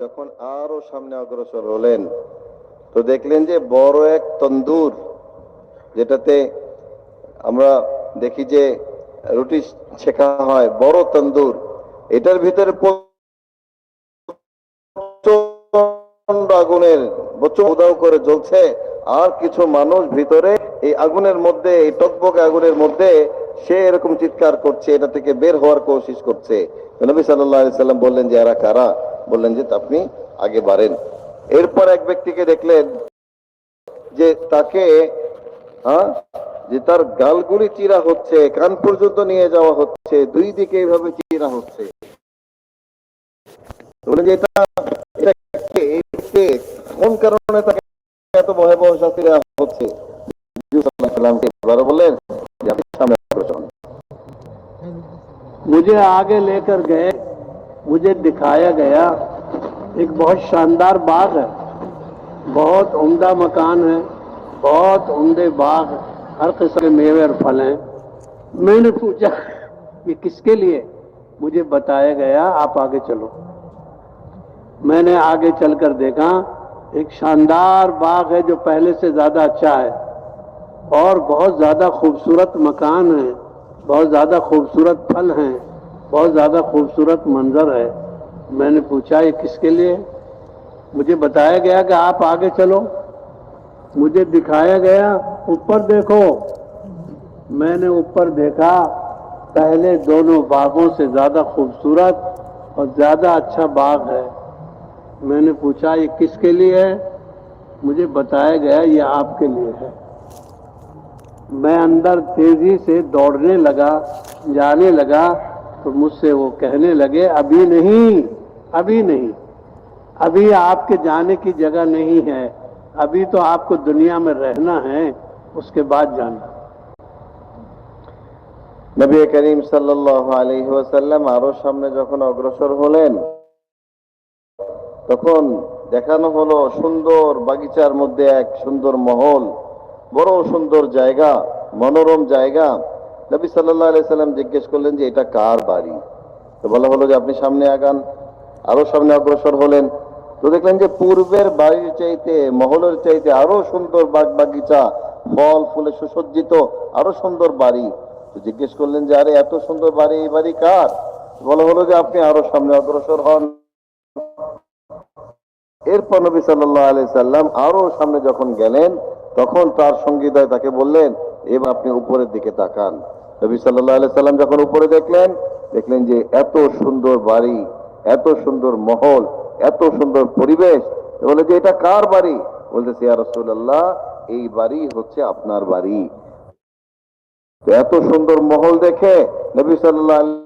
যখন আরও সামনে অগ্রসর হলেন, তো দেখলেন যে বড় এক তন্দুর, যেটাতে আমরা দেখি যে রুটি শেখা হয়, বড় তন্দুর। এটার ভিতরে আগুনের উদাও করে জ্বলছে, আর কিছু মানুষ ভিতরে এই আগুনের মধ্যে, এই টকবকে আগুনের মধ্যে সে এরকম চিৎকার করছে, এটা থেকে বের হওয়ার কোশিশ করছে। নবী সাল্লাম বললেন যে, এরা কারা? বললেন যে, আপনি আগে বাড়েন এরপর এক ব্যক্তিকে দেখলেন যে তাকে হ্যাঁ যে তার গালগুলি চিরা হচ্ছে, কান পর্যন্ত নিয়ে যাওয়া হচ্ছে, দুই দিকে এইভাবে চিরা হচ্ছে বললেন? কে? কোন কারণে তাকে এত ভয়াবহ শাস্তি হচ্ছে مجھے دکھایا گیا ایک بہت شاندار باغ ہے۔ بہت عمدہ مکان ہے، بہت عمدے باغ، ہر قسم کے میوے اور پھل ہیں۔ میں نے پوچھا یہ کس کے لیے مجھے بتایا گیا، آپ آگے چلو۔ میں نے آگے چل کر دیکھا، ایک شاندار باغ ہے جو پہلے سے زیادہ اچھا ہے۔ اور بہت زیادہ خوبصورت مکان ہے، بہت زیادہ خوبصورت پھل ہیں۔ بہت زیادہ خوبصورت منظر ہے۔ میں نے پوچھا، یہ کس کے لیے؟ مجھے بتایا گیا کہ آپ آگے چلو۔ مجھے دکھایا گیا، اوپر دیکھو۔ میں نے اوپر دیکھا، پہلے دونوں باغوں سے زیادہ خوبصورت اور زیادہ اچھا باغ ہے۔ میں نے پوچھا، یہ کس کے لیے ہے؟ مجھے بتایا گیا، یہ آپ کے لیے ہے۔ میں اندر تیزی سے دوڑنے لگا، جانے لگا۔ تو مجھ سے وہ کہنے لگے، ابھی نہیں ابھی نہیں۔ ابھی آپ کے جانے کی جگہ نہیں ہے۔ ابھی تو آپ کو دنیا میں رہنا ہے، اس کے بعد جانا۔ نبی کریم صلی اللہ علیہ وسلم আরো সামনে যখন অগ্রসর হলেন তখন দেখানো হলো সুন্দর বাগিচার মধ্যে এক সুন্দর মহল বড় সুন্দর জায়গা মনোরম জায়গা নবী আলাইহি সাল্লাম জিজ্ঞেস করলেন যে, এটা কার বাড়ি? তো বলা হলো যে, আপনি সামনে আগান, আরও সামনে অগ্রসর হলেন। তো দেখলেন যে, পূর্বের বাড়ির চাইতে, মহলের চাইতে আরও সুন্দর বাগ বাগিচা ফল, ফুলে সুসজ্জিত, আরও সুন্দর বাড়ি। তো জিজ্ঞেস করলেন যে, আরে, এত সুন্দর বাড়ি, এই বাড়ি কার? বলা হলো যে, আপনি আরও সামনে অগ্রসর হন। এরপর নবী সাল্লাল্লাহু আলাইহি সাল্লাম আরও সামনে যখন গেলেন তখন তার সঙ্গীদয় তাকে বললেন, এবার আপনি উপরের দিকে তাকান। নবী আলাইহি সাল্লাম যখন উপরে দেখলেন দেখলেন যে এত সুন্দর বাড়ি, এত সুন্দর মহল, এত সুন্দর পরিবেশ। বলে যে, এটা কার বাড়ি? বলতেছে, ইয়া রাসূলুল্লাহ, এই বাড়ি হচ্ছে আপনার বাড়ি। এত সুন্দর মহল দেখে নবী সাল্লাল্লাহু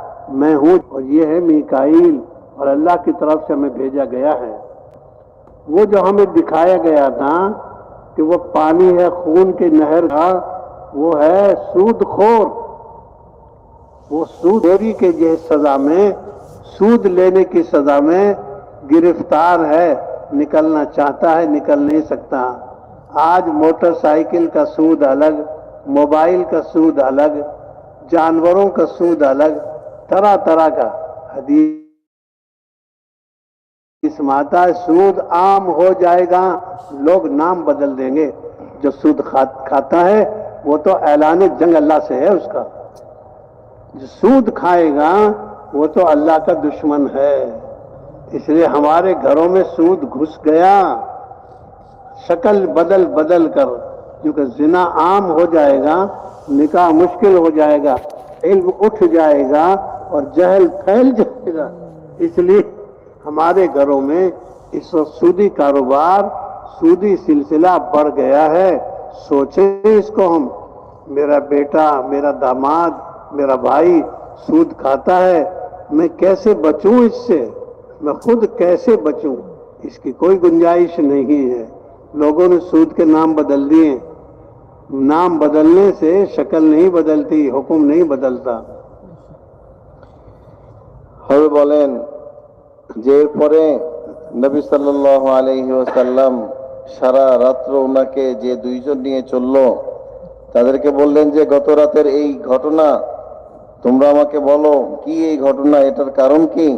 میں ہوں اور یہ ہے میکائیل اور اللہ کی طرف سے ہمیں بھیجا گیا ہے۔ وہ جو ہمیں دکھایا گیا تھا کہ وہ پانی ہے، خون کے نہر کا وہ ہے سود خور۔ وہ سود خوری کے جہ سزا میں، سود لینے کی سزا میں گرفتار ہے، نکلنا چاہتا ہے، نکل نہیں سکتا۔ آج موٹر سائیکل کا سود الگ، موبائل کا سود الگ، جانوروں کا سود الگ طرح طرح کا حدیث ماتا ہے۔ سود عام ہو جائے گا، لوگ نام بدل دیں گے۔ جو سود کھاتا ہے، وہ تو اعلان جنگ اللہ سے ہے اس کا۔ جو سود کھائے گا، وہ تو اللہ کا دشمن ہے۔ اس لیے ہمارے گھروں میں سود گھس گیا۔ شکل بدل بدل کر، کیونکہ زنا عام ہو جائے گا، نکاح مشکل ہو جائے گا، علم اٹھ جائے گا۔ اور جہل پھیل جائے گا۔ اس لیے ہمارے گھروں میں اس وقت سودی کاروبار، سودی سلسلہ بڑھ گیا ہے۔ سوچیں اس کو ہم۔ میرا بیٹا، میرا داماد، میرا بھائی سود کھاتا ہے۔ میں کیسے بچوں اس سے؟ میں خود کیسے بچوں؟ اس کی کوئی گنجائش نہیں ہے۔ لوگوں نے سود کے نام بدل دیے۔ نام بدلنے سے شکل نہیں بدلتی، حکم نہیں بدلتا۔ হবে বলেন যে এরপরে নবী সাল্লাল্লাহু আলাইহি ওয়াসাল্লাম সারা রাত্র ওনাকে যে দুইজন নিয়ে চলল, তাদেরকে বললেন যে, গত রাতের এই ঘটনা, তোমরা আমাকে বলো, কি এই ঘটনা, এটার কারণ কি?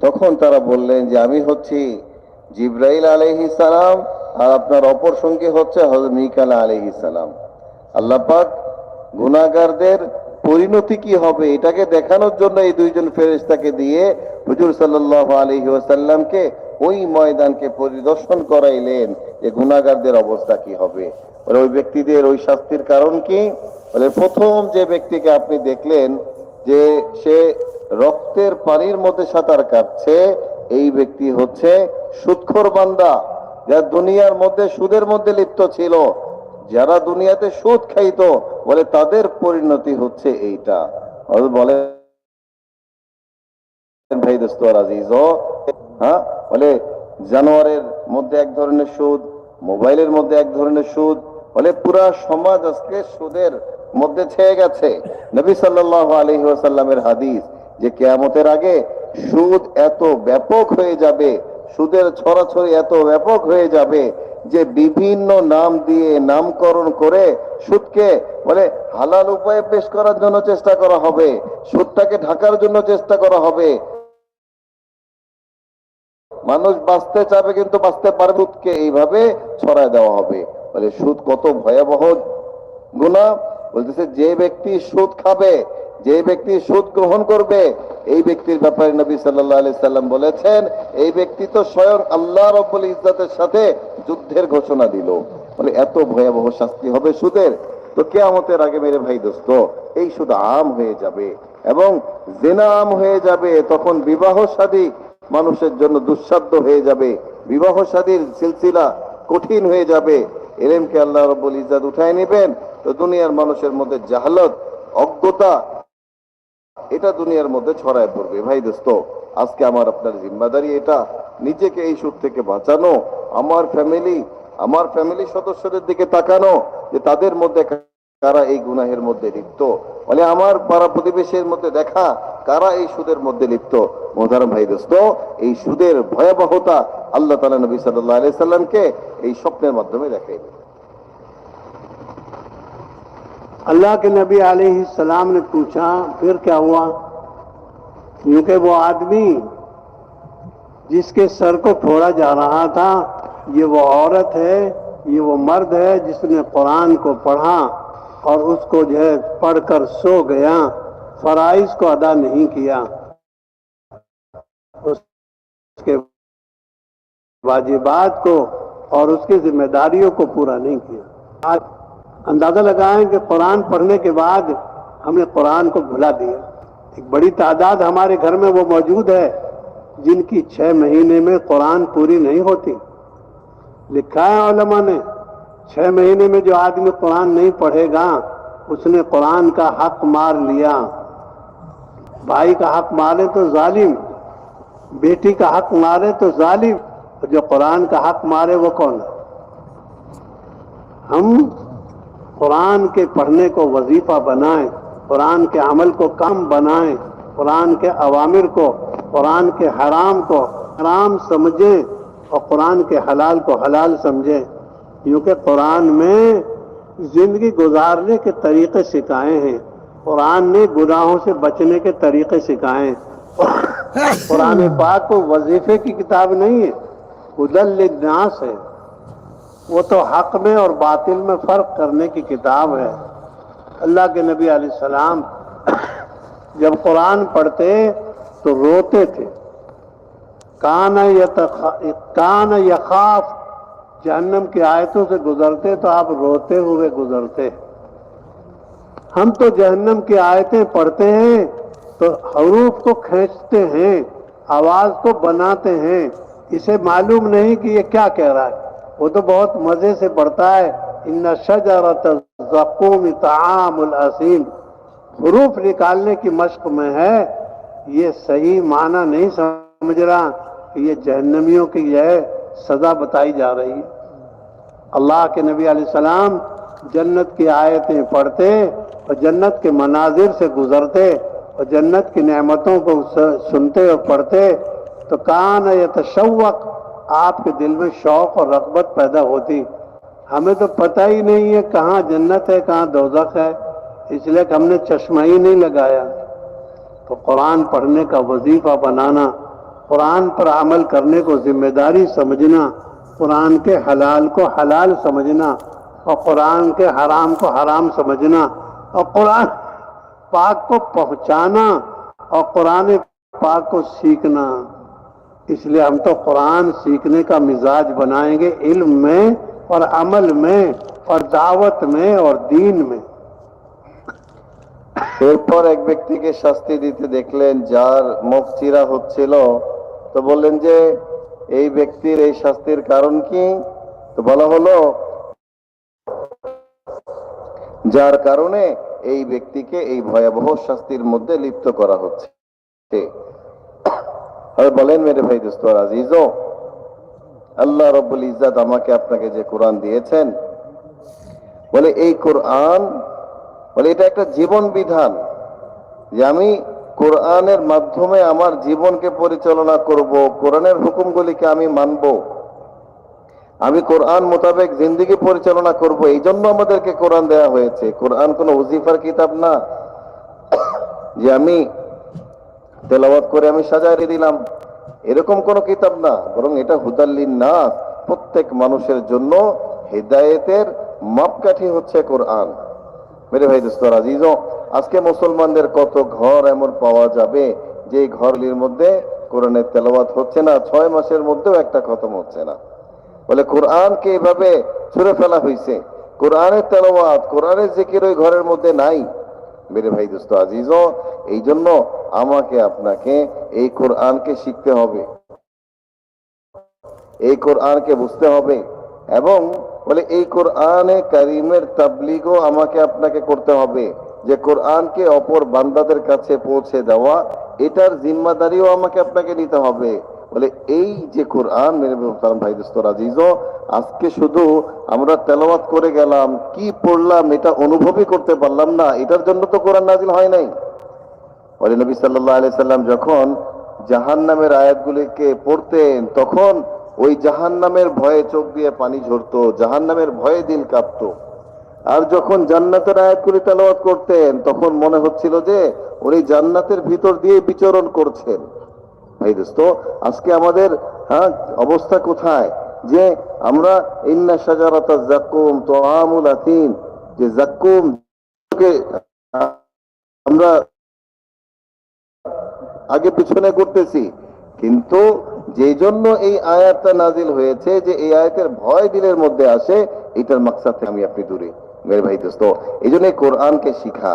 তখন তারা বললেন যে, আমি হচ্ছি জিব্রাইল আলাইহিস সালাম আর আপনার অপর সঙ্গী হচ্ছে হযরত মিকাল আলাইহিস সালাম। আল্লাহ পাক গুনাহগারদের পরিণতি কি হবে? এটাকে দেখানোর জন্য এই দুইজন ফেরেশতাকে দিয়ে হুজুর সাল্লাল্লাহু আলাইহি ওয়াসাল্লামকে ওই ময়দানকে পরিদর্শন করাইলেন যে গুনাহগারদের অবস্থা কি হবে। ওই ব্যক্তিদের ওই শাস্তির কারণ কি? বলে প্রথম যে ব্যক্তিকে আপনি দেখলেন যে সে রক্তের পানির মধ্যে সাঁতার কাটছে, এই ব্যক্তি হচ্ছে সুৎখর বান্দা। যা দুনিয়ার মধ্যে সুদের মধ্যে লিপ্ত ছিল। যারা দুনিয়াতে সুদ খাইতো, বলে তাদের পরিণতি হচ্ছে এইটা। বলে, ভাই দোস্ত হ্যাঁ? বলে, জানোয়ারের মধ্যে এক ধরনের সুদ, মোবাইলের মধ্যে এক ধরনের সুদ, বলে পুরা সমাজ আজকে সুদের মধ্যে ছেয়ে গেছে। নবী সাল্লাল্লাহু আলাইহি ওয়াসাল্লামের হাদিস যে কেয়ামতের আগে সুদ এত ব্যাপক হয়ে যাবে, সুদের ছড়াছড়ি এত ব্যাপক হয়ে যাবে যে বিভিন্ন নাম দিয়ে নামকরণ করে সুদকে বলে হালাল উপায়ে পেশ করার জন্য চেষ্টা করা হবে, সুদটাকে ঢাকার জন্য চেষ্টা করা হবে। মানুষ বাঁচতে চাবে কিন্তু বাঁচতে পারবে সুদকে এইভাবে ছড়ায় দেওয়া হবে। বলে সুদ কত ভয়াবহ গুণা বলতেছে, যে ব্যক্তি সুদ খাবে যে ব্যক্তি সুদ গ্রহণ করবে, এই ব্যক্তির ব্যাপারে নবী সাল্লাল্লাহু আলাইহি সাল্লাম বলেছেন, এই ব্যক্তি তো স্বয়ং আল্লাহ রব্বুল ইজ্জতের সাথে যুদ্ধের ঘোষণা দিল। বলে, এত ভয়াবহ শাস্তি হবে সুদের? তো কেয়ামতের আগে মেরে ভাই দোস্ত, এই সুদ আম হয়ে যাবে এবং জেনা আম হয়ে যাবে। তখন বিবাহ শাদী মানুষের জন্য দুঃসাধ্য হয়ে যাবে। বিবাহ শাদীর সিলসিলা কঠিন হয়ে যাবে। এলেমকে আল্লাহ রব্বুল ইজ্জাত উঠায় নেবেন। তো দুনিয়ার মানুষের মধ্যে জাহালত, অজ্ঞতা এটা দুনিয়ার মধ্যে ছড়ায় পড়বে। ভাই দোস্ত, আজকে আমার আপনার জিম্মাদারি এটা। নিজেকে এই সুদ থেকে বাঁচানো, আমার ফ্যামিলি আমার ফ্যামিলি সদস্যদের দিকে তাকানো, যে তাদের মধ্যে কারা এই গুনাহের মধ্যে লিপ্ত। মানে আমার পাড়া প্রতিবেশীর মধ্যে দেখা, কারা এই সুদের মধ্যে লিপ্ত। মোহতারাম ভাই দোস্ত, এই সুদের ভয়াবহতা আল্লাহ তালা নবী সাল্লাহ আলি সাল্লামকে এই স্বপ্নের মাধ্যমে দেখাই اللہ کے نبی علیہ السلام نے پوچھا، پھر کیا ہوا؟ کیونکہ وہ آدمی جس کے سر کو پھوڑا جا رہا تھا، یہ وہ عورت ہے، یہ وہ مرد ہے جس نے قرآن کو پڑھا اور اس کو جو ہے پڑھ کر سو گیا، فرائض کو ادا نہیں کیا۔ اس کے واجبات کو اور اس کی ذمہ داریوں کو پورا نہیں کیا۔ آج اندازہ لگائیں کہ قرآن پڑھنے کے بعد ہم نے قرآن کو بھلا دیا۔ ایک بڑی تعداد ہمارے گھر میں وہ موجود ہے جن کی چھ مہینے میں قرآن پوری نہیں ہوتی۔ لکھا ہے علماء نے چھ مہینے میں جو آدمی قرآن نہیں پڑھے گا، اس نے قرآن کا حق مار لیا۔ بھائی کا حق مارے تو ظالم، بیٹی کا حق مارے تو ظالم جو قرآن کا حق مارے وہ کون ہے؟ ہم قرآن کے پڑھنے کو وظیفہ بنائیں، قرآن کے عمل کو کم بنائیں، قرآن کے عوامر کو، قرآن کے حرام کو حرام سمجھیں اور قرآن کے حلال کو حلال سمجھیں۔ کیونکہ قرآن میں زندگی گزارنے کے طریقے سکھائے ہیں۔ قرآن نے گناہوں سے بچنے کے طریقے سکھائے ہیں۔ قرآن پاک کو وظیفے کی کتاب نہیں ہے ادل ناس ہے۔ وہ تو حق میں اور باطل میں فرق کرنے کی کتاب ہے۔ اللہ کے نبی علیہ السلام جب قرآن پڑھتے تو روتے تھے۔ کان کان خاف جہنم کی آیتوں سے گزرتے تو آپ روتے ہوئے گزرتے۔ ہم تو جہنم کی آیتیں پڑھتے ہیں تو حروف کو کھینچتے ہیں، آواز کو بناتے ہیں۔ اسے معلوم نہیں کہ یہ کیا کہہ رہا ہے۔ وہ تو بہت مزے سے پڑھتا ہے۔ ان شجرت الزقوم طعام الاسیم۔ حروف نکالنے کی مشق میں ہے۔ یہ صحیح معنی نہیں سمجھ رہا کہ یہ جہنمیوں کی یہ سزا بتائی جا رہی ہے۔ اللہ کے نبی علیہ السلام جنت کی آیتیں پڑھتے اور جنت کے مناظر سے گزرتے اور جنت کی نعمتوں کو سنتے اور پڑھتے۔ تو کان یتشوق آپ کے دل میں شوق اور رغبت پیدا ہوتی۔ ہمیں تو پتہ ہی نہیں ہے کہاں جنت ہے، کہاں دوزخ ہے، اس لیے کہ ہم نے چشمہ ہی نہیں لگایا۔ تو قرآن پڑھنے کا وظیفہ بنانا، قرآن پر عمل کرنے کو ذمہ داری سمجھنا، قرآن کے حلال کو حلال سمجھنا اور قرآن کے حرام کو حرام سمجھنا اور قرآن پاک کو پہنچانا اور قرآن پاک کو سیکھنا۔ इसलिए हम तो कुरान सीखने का मिजाज बनाएंगे इल्म में और अमल में और दावत में और दीन में এরপর এক ব্যক্তিকে শাস্তি দিতে দেখলেন যার মুখ চিরা হচ্ছিল তো বললেন যে এই ব্যক্তির এই শাস্তির কারণ কি তো বলা হলো যার কারণে এই ব্যক্তিকে এই ভয়াবহ শাস্তির মধ্যে লিপ্ত করা হচ্ছে আর বলেন মেরে ভাই দোস্ত আজিজো আল্লাহ রব্বুল ইজ্জাত আমাকে আপনাকে যে কোরআন দিয়েছেন, বলে এই কোরআন, বলে এটা একটা জীবন বিধান যে আমি কোরআনের মাধ্যমে আমার জীবনকে পরিচালনা করব, কোরআনের হুকুমগুলিকে আমি মানব। আমি কোরআন মোতাবেক জিন্দিগি পরিচালনা করব এই জন্য আমাদেরকে কোরআন দেয়া হয়েছে। কোরআন কোনো উজিফার কিতাব না যে আমি তেলাওয়াত করে আমি সাজায় দিলাম। এরকম কোন কিতাব না, বরং এটা হুদাল্লিন না প্রত্যেক মানুষের জন্য হেদায়েতের মাপকাঠি হচ্ছে কোরআন। মেরে ভাই দোস্ত আজিজ আজকে মুসলমানদের কত ঘর এমন পাওয়া যাবে, যে ঘরগুলির মধ্যে কোরআনের তেলাওয়াত হচ্ছে না, ছয় মাসের মধ্যেও একটা খতম হচ্ছে না। বলে কোরআনকে এভাবে ছুঁড়ে ফেলা হয়েছে কোরআনের তেলাওয়াত, কোরআনের জিকির ওই ঘরের মধ্যে নাই। মেরে ভাই দোস্ত আজিজ এই জন্য আমাকে আপনাকে এই কোরআনকে শিখতে হবে। এই কোরআনকে বুঝতে হবে এবং বলে, এই কোরআনে কারিমের তাবলিগও আমাকে আপনাকে করতে হবে যে কোরআনকে অপর বান্দাদের কাছে পৌঁছে দেওয়া, এটার জিম্মাদারিও আমাকে আপনাকে নিতে হবে। বলে, এই যে কোরআন মেরে মোহতারাম ভাই দোস্ত আজিজ আজকে শুধু আমরা তেলাওয়াত করে গেলাম, কি পড়লাম এটা অনুভবই করতে পারলাম না, এটার জন্য তো কোরআন নাজিল হয় নাই। বলে নবী সাল্লাহ আলি সাল্লাম যখন জাহান নামের আয়াতগুলিকে পড়তেন, তখন ওই জাহান নামের ভয়ে চোখ দিয়ে পানি ঝরতো জাহান নামের ভয়ে দিল কাঁপতো। আর যখন জান্নাতের আয়াতগুলি তেলাওয়াত করতেন, তখন মনে হচ্ছিল যে উনি জান্নাতের ভিতর দিয়ে বিচরণ করছেন। ভাই আজকে আমাদের হ্যাঁ অবস্থা কোথায়? যে আমরা, ইন্না সাজারাতা জাকুম তো আমুল আতিম যে জাকুম আমরা আগে পিছনে করতেছি কিন্তু যে জন্য এই আয়াতটা নাজিল হয়েছে, যে এই আয়াতের ভয় দিলের মধ্যে আসে, এটার মাকসাদ থেকে আমি আপনি দূরে। মেরে ভাই দোস্ত, এই জন্য কোরআনকে শিখা।